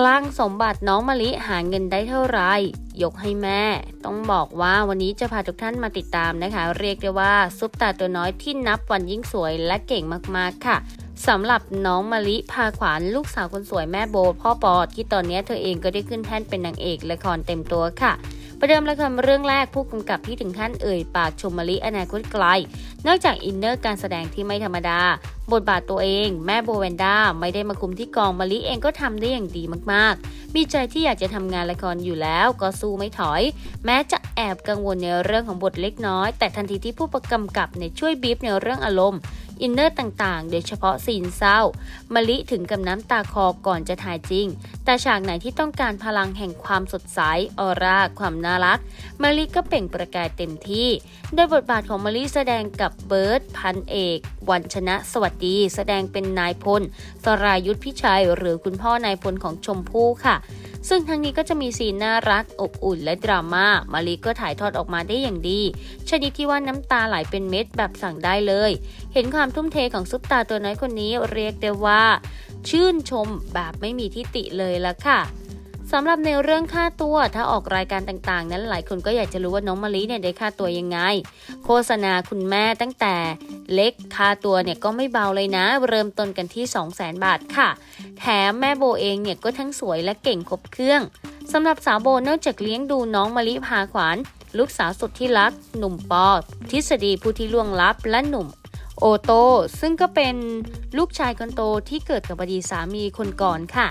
คลั่งสมบัติน้องมะลิหาเงินได้เท่าไหรยกให้แม่ ต้องบอกว่าวันนี้จะพาทุกท่านมาติดตามนะคะ เรียกได้ว่าซุปตาตัวน้อยที่นับวันยิ่งสวยและเก่งมากๆค่ะสำหรับน้องมะลิพาขวานลูกสาวคนสวยแม่โบพ่อปอดที่ตอนนี้เธอเองก็ได้ขึ้นแท่นเป็นนางเอกละครเต็มตัวค่ะ ประเดิมละครเรื่องแรกผู้กำกับที่ถึงขั้นเอ่ยปากชมมลิอนาคตไกล นอกจากอินเนอร์การแสดงที่ไม่ธรรมดา บทบาทตัวเองแม่โบเวนด้าไม่ได้มาคุมที่กองมลิเองก็ทำได้อย่างดีมากๆ มีใจที่อยากจะทำงานละครอยู่แล้วก็สู้ไม่ถอย แม้จะแอบกังวลในเรื่องของบทเล็กน้อย แต่ทันทีที่ผู้ประกำกับเนี่ยช่วยบีบในเรื่องอารมณ์ อินเนอร์ต่างๆ โดยเฉพาะซีนเศร้ามะลิถึงกับน้ำตาคอก่อนจะถ่ายจริง แต่ฉากไหนที่ต้องการพลังแห่งความสดใสออร่า ความน่ารักมะลิก็เปล่งประกายเต็มที่ โดยบทบาทของมะลิแสดงกับเบิร์ตพันเอกวันชนะสวัสดี แสดงเป็นนายพลสรายุทธพิชัยหรือคุณพ่อนายพลของชมพู่ค่ะ ซึ่งทั้งนี้ก็จะมีซีนน่ารัก อบอุ่นและดราม่ามารีก็ถ่ายทอดออกมาได้อย่างดี ชนิดที่ว่าน้ำตาไหลเป็นเม็ดแบบสั่งได้เลย เห็นความทุ่มเทของซุปตาตัวน้อยคนนี้เรียกได้ว่า ชื่นชมแบบไม่มีทิติเลยละค่ะ สำหรับในเรื่องค่าตัวถ้าออกรายการต่างๆ นั้นหลายคนก็อยากจะรู้ว่าน้องมะลิเนี่ยได้ค่าตัวยังไง โฆษณาคุณแม่ตั้งแต่เล็กค่าตัวเนี่ยก็ไม่เบาเลยนะ เริ่มต้นกันที่ 200,000 บาทค่ะ แถมแม่โบเองเนี่ยก็ทั้งสวยและเก่งครบเครื่องสำหรับสาวโบนอกจากเลี้ยงดูน้องมะลิพาขวัญลูกสาวสุดที่รัก หนุ่มปอทฤษฎีผู้ที่ล่วงลับ และหนุ่ม โอโตซึ่งก็เป็นลูกชายคนโตที่เกิดกับอดีตสามีคนก่อนค่ะ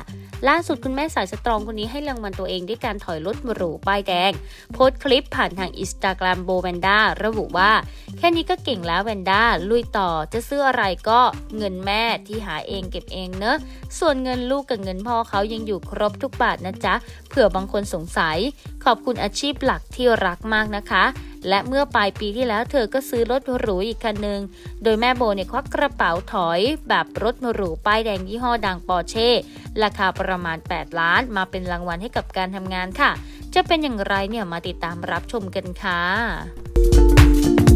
ล่าสุดคุณแม่สายสตรองคนนี้ให้รางวัลตัวเองด้วยการถอยรถหรูป้ายแดง โพสต์คลิปผ่านทางอินสตาแกรมโบแวนด้าระบุว่า แค่นี้ก็เก่งแล้วแวนด้าลุยต่อจะซื้ออะไรก็เงินแม่ที่หาเองเก็บเองเนอะ ส่วนเงินลูกกับเงินพ่อเขายังอยู่ครบทุกบาทนะจ๊ะเผื่อบางคนสงสัย ขอบคุณอาชีพหลักที่รักมากนะคะ และเมื่อปลายปีที่แล้วเธอก็ซื้อรถหรูอีกคันหนึ่ง โดยแม่โบเนี่ยควักกระเป๋าถอยแบบรถหรูป้ายแดงยี่ห้อดังปอร์เช่ ราคาประมาณ 8 ล้านมาเป็นรางวัลให้กับการทำงานค่ะ จะเป็นอย่างไรเนี่ยมาติดตามรับชมกันค่ะ